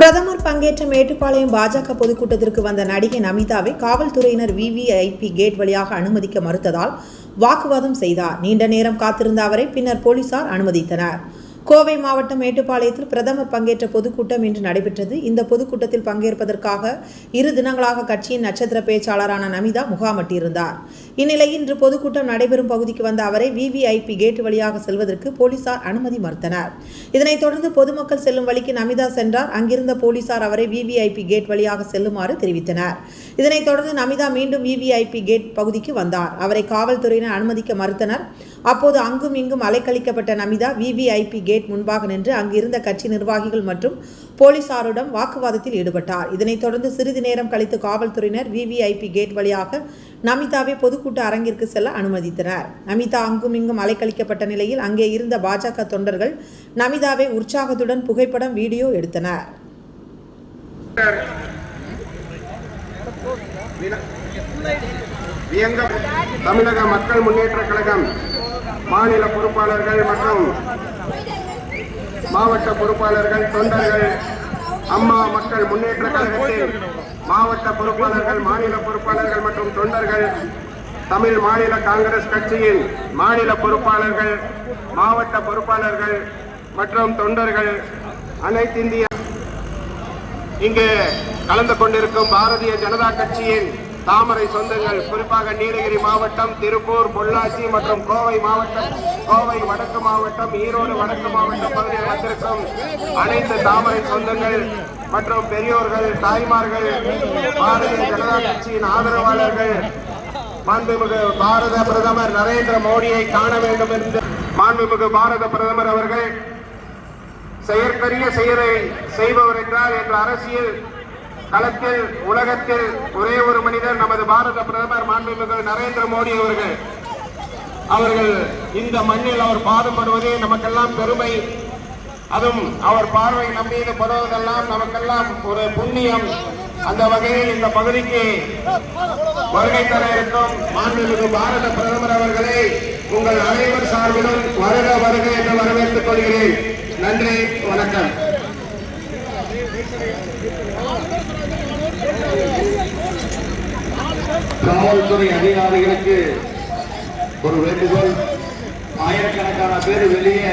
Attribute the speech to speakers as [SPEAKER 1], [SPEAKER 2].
[SPEAKER 1] பிரதமர் பங்கேற்ற மேட்டுப்பாளையம் பாஜக பொதுக்கூட்டத்திற்கு வந்த நடிகை நமிதாவை காவல்துறையினர் விவிஐபி கேட் வழியாக அனுமதிக்க மறுத்ததால் வாக்குவாதம் செய்தார். நீண்ட நேரம் காத்திருந்த அவரை பின்னர் போலீசார் அனுமதித்தனர். கோவை மாவட்டம் மேட்டுப்பாளையத்தில் பிரதமர் பங்கேற்ற பொதுக்கூட்டம் இன்று நடைபெற்றது. இந்த பொதுக்கூட்டத்தில் பங்கேற்பதற்காக இரு தினங்களாக கட்சியின் நட்சத்திர பேச்சாளரான நமிதா முகாமிட்டிருந்தார். இந்நிலையில் இன்று பொதுக்கூட்டம் நடைபெறும் பகுதிக்கு வந்த அவரை விவிஐபி கேட் வழியாக செல்வதற்கு போலீசார் அனுமதி மறுத்தனர். இதனைத் தொடர்ந்து பொதுமக்கள் செல்லும் வழிக்கு நமிதா சென்றார். அங்கிருந்த போலீசார் அவரை விவிஐபி கேட் வழியாக செல்லுமாறு தெரிவித்தனர். இதனைத் தொடர்ந்து நமிதா மீண்டும் விவிஐபி கேட் பகுதிக்கு வந்தார். அவரை காவல்துறையினர் அனுமதிக்க மறுத்தனர். அப்போது அங்கும் இங்கும் அலைக்கழிக்கப்பட்ட நமிதா விவிஐபி கேட் முன்பாக நின்று அங்கிருந்த கட்சி நிர்வாகிகள் மற்றும் போலீசாருடன் வாக்குவாதத்தில் ஈடுபட்டார். இதனைத் தொடர்ந்து சிறிது நேரம் கழித்து காவல்துறையினர் விவிஐபி கேட் வழியாக நமிதாவை பொதுக்கூட்ட அரங்கிற்கு செல்ல அனுமதித்தனர். நமிதா அங்கும் இங்கும் அலைக்கழிக்கப்பட்ட நிலையில் அங்கே இருந்த பாஜக தொண்டர்கள் நமிதாவை உற்சாகத்துடன் புகைப்படம் வீடியோ எடுத்தனர்.
[SPEAKER 2] தமிழக மக்கள் முன்னேற்ற கழகம் மாநில பொறுப்பாளர்கள் மற்றும் மாவட்ட பொறுப்பாளர்கள் தொண்டர்கள் அம்மா மக்கள் முன்னேற்ற கழகத்தில் மாவட்ட பொறுப்பாளர்கள் மாநில பொறுப்பாளர்கள் மற்றும் தொண்டர்கள் தமிழ் மாநில காங்கிரஸ் கட்சியின் மாநில பொறுப்பாளர்கள் மாவட்ட பொறுப்பாளர்கள் மற்றும் தொண்டர்கள் அனைத்திந்திய இங்கு கலந்து கொண்டிருக்கும் பாரதிய ஜனதா கட்சியின் தாமரை சொந்தங்கள் குறிப்பாக நீலகிரி மாவட்டம் திருப்பூர் பொள்ளாச்சி மற்றும் கோவை மாவட்டம் கோவை வடக்கு மாவட்டம் ஈரோடு வடக்கு மாவட்டம் பகுதியில் வந்திருக்கும் அனைத்து தாமரை சொந்தங்கள் மற்றும் பெரியோர்கள் தாய்மார்கள் பாரதிய ஜனதா கட்சியின் ஆதரவாளர்கள் மாண்புமிகு பாரத பிரதமர் நரேந்திர மோடியை காண வேண்டும் என்று மாண்புமிகு பாரத பிரதமர் அவர்கள் செயற்கரிய செயலை செய்பவர் என்றார் என்ற அரசியல் களத்தில் உலகத்தில் ஒரே ஒரு மனிதர் நமது பாரத பிரதமர் மாண்புமிகு நரேந்திர மோடி அவர்கள். அவர்கள் இந்த மண்ணில் அவர் பாடுபடுவதே நமக்கெல்லாம் பெருமை. அதுவும் அவர் பார்வை நம் படுவதெல்லாம் நமக்கெல்லாம் ஒரு புண்ணியம். அந்த வகையில் இந்த பகுதிக்கு வருகை தர இருக்கும் மாண்புமிகு பாரத பிரதமர் அவர்களை உங்கள் அனைவர் சார்பிலும் வருக வருக என்று வரவேற்றுக் கொள்கிறேன். நன்றி வணக்கம்.
[SPEAKER 3] காவல்துறை அதிகாரிகளுக்கு ஒரு வேண்டுகோள். ஆயிரக்கணக்கான பேர் வெளியே